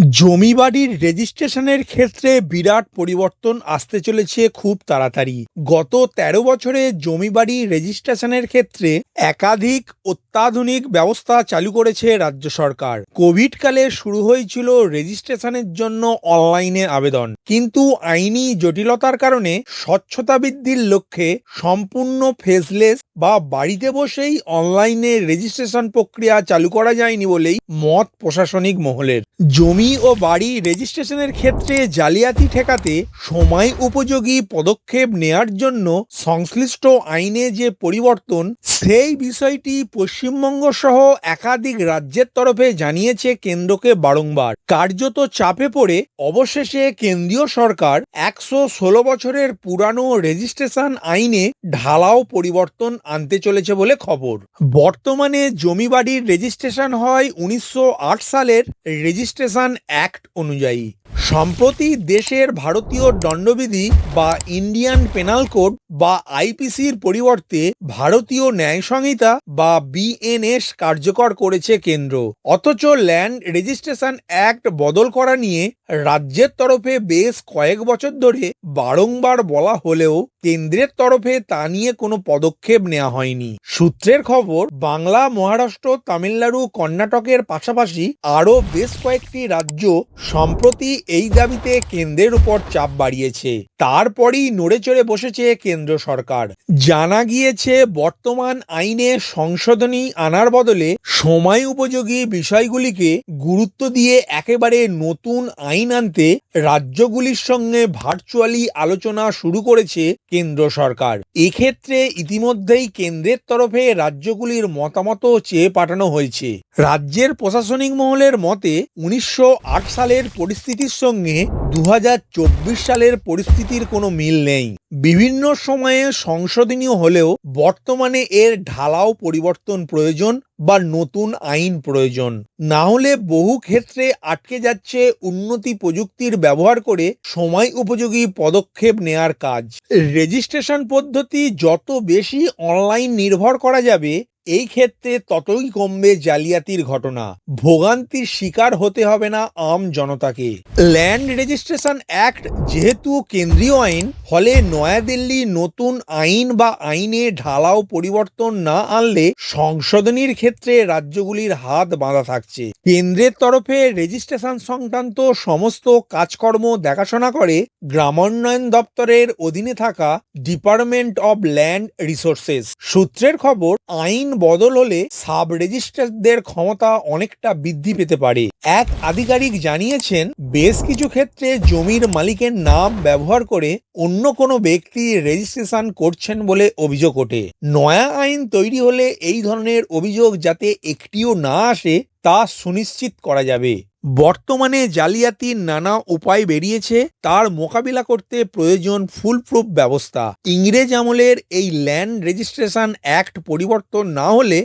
জমি বাড়ির রেজিস্ট্রেশনের ক্ষেত্রে বিরাট পরিবর্তন আসতে চলেছে খুব তাড়াতাড়ি। গত ১৩ বছরে জমি বাড়ি রেজিস্ট্রেশনের ক্ষেত্রে একাধিক অত্যাধুনিক ব্যবস্থা চালু করেছে রাজ্য সরকার। কোভিডকালে শুরু হয়েছিল রেজিস্ট্রেশনের জন্য অনলাইনে আবেদন। কিন্তু আইনি জটিলতার কারণে স্বচ্ছতা বৃদ্ধির লক্ষ্যে সম্পূর্ণ ফেসলেস বা বাড়িতে বসেই অনলাইনে রেজিস্ট্রেশন প্রক্রিয়া চালু করা যায়নি বলেই মত প্রশাসনিক মহলের। ও বাড়ি রেজিস্ট্রেশনের ক্ষেত্রে জালিয়াতি ঠেকাতে সময় উপযোগী পদক্ষেপ নেয়ার জন্য সংশ্লিষ্ট আইনে যে পরিবর্তন, সেই বিষয়টি পশ্চিমবঙ্গ সহ একাধিক রাজ্যের তরফে জানিয়েছে কেন্দ্রকে বারংবার। কার্যত চাপে পড়ে অবশেষে কেন্দ্রীয় সরকার একশো ষোলো বছরের পুরানো রেজিস্ট্রেশন আইনে ঢালাও পরিবর্তন আনতে চলেছে বলে খবর। বর্তমানে জমি বাড়ির রেজিস্ট্রেশন হয় উনিশশো আট সালের রেজিস্ট্রেশন অ্যাক্ট অনুযায়ী। সম্প্রতি দেশের ভারতীয় দণ্ডবিধি বা ইন্ডিয়ান পেনাল কোড বা আইপিসির পরিবর্তে ভারতীয় ন্যায় সংহিতা বা বিএনএস কার্যকর করেছে কেন্দ্র। অথচ ল্যান্ড রেজিস্ট্রেশন অ্যাক্ট বদল করা নিয়ে রাজ্যের তরফে বেশ কয়েক বছর ধরে বারংবার বলা হলেও কেন্দ্রের তরফে তা নিয়ে কোনো পদক্ষেপ নেওয়া হয়নি। সূত্রের খবর, বাংলা, মহারাষ্ট্র, তামিলনাড়ু, কর্ণাটকের পাশাপাশি আরও বেশ কয়েকটি রাজ্য সম্প্রতি এই দাবিতে কেন্দ্রের উপর চাপ বাড়িয়েছে। তারপরই নড়ে চড়ে বসেছে কেন্দ্র সরকার। জানা গিয়েছে, বর্তমান আইনে সংশোধনী আনার বদলে সময় উপযোগী বিষয়গুলিকে গুরুত্ব দিয়ে একেবারে নতুন আইন আনতে রাজ্যগুলির সঙ্গে ভার্চুয়ালি আলোচনা শুরু করেছে কেন্দ্র সরকার। এক্ষেত্রে ইতিমধ্যেই কেন্দ্রের তরফে রাজ্যগুলির মতামত চেয়ে পাঠানো হয়েছে। রাজ্যের প্রশাসনিক মহলের মতে, উনিশশো আট সালের পরিস্থিতির সঙ্গে দু সালের পরিস্থিতির কোনো মিল নেই। বিভিন্ন সময়ে সংশোধনীয় হলেও বর্তমানে এর ঢালাও পরিবর্তন প্রয়োজন বা নতুন আইন প্রয়োজন। না হলে বহু ক্ষেত্রে আটকে যাচ্ছে উন্নতি প্রযুক্তির ব্যবহার করে সময় উপযোগী পদক্ষেপ নেয়ার কাজ। রেজিস্ট্রেশন পদ্ধতি যত বেশি অনলাইন নির্ভর করা যাবে এই ক্ষেত্রে ততই কমবে জালিয়াতির ঘটনা। ভোগান্তির শিকার হতে হবে না আম জনতাকে। ল্যান্ড রেজিস্ট্রেশন অ্যাক্ট যেহেতু কেন্দ্রীয় আইন, ফলে নয়াদিল্লি নতুন আইন বা আইনে ঢালাও পরিবর্তন না আনলে সংশোধনীর ক্ষেত্রে রাজ্যগুলির হাত বাঁধা থাকছে। কেন্দ্রের তরফে রেজিস্ট্রেশন সংক্রান্ত সমস্ত কাজকর্ম দেখাশোনা করে গ্রামোন্নয়ন দপ্তরের অধীনে থাকা ডিপার্টমেন্ট অব ল্যান্ড রিসোর্সেস সূত্রের খবর, আইন বদল হলে সাব রেজিস্ট্রারদের ক্ষমতা অনেকটা বৃদ্ধি পেতে পারে। এক আধিকারিক জানিয়েছেন, বেশ কিছু ক্ষেত্রে জমির মালিকের নাম ব্যবহার করে অন্য কোনো ব্যক্তি রেজিস্ট্রেশন করছেন বলে অভিযোগ ওঠে। নয়া আইন তৈরি হলে এই ধরনের অভিযোগ যাতে একটিও না আসে তা সুনিশ্চিত করা যাবে। বর্তমানে জালিয়াতির নানা উপায় বেরিয়েছে, তার মোকাবিলা করতে প্রয়োজন ফুলপ্রুফ ব্যবস্থা। ইংরেজ আমলের এই ল্যান্ড রেজিস্ট্রেশন অ্যাক্ট পরিবর্তন না হলে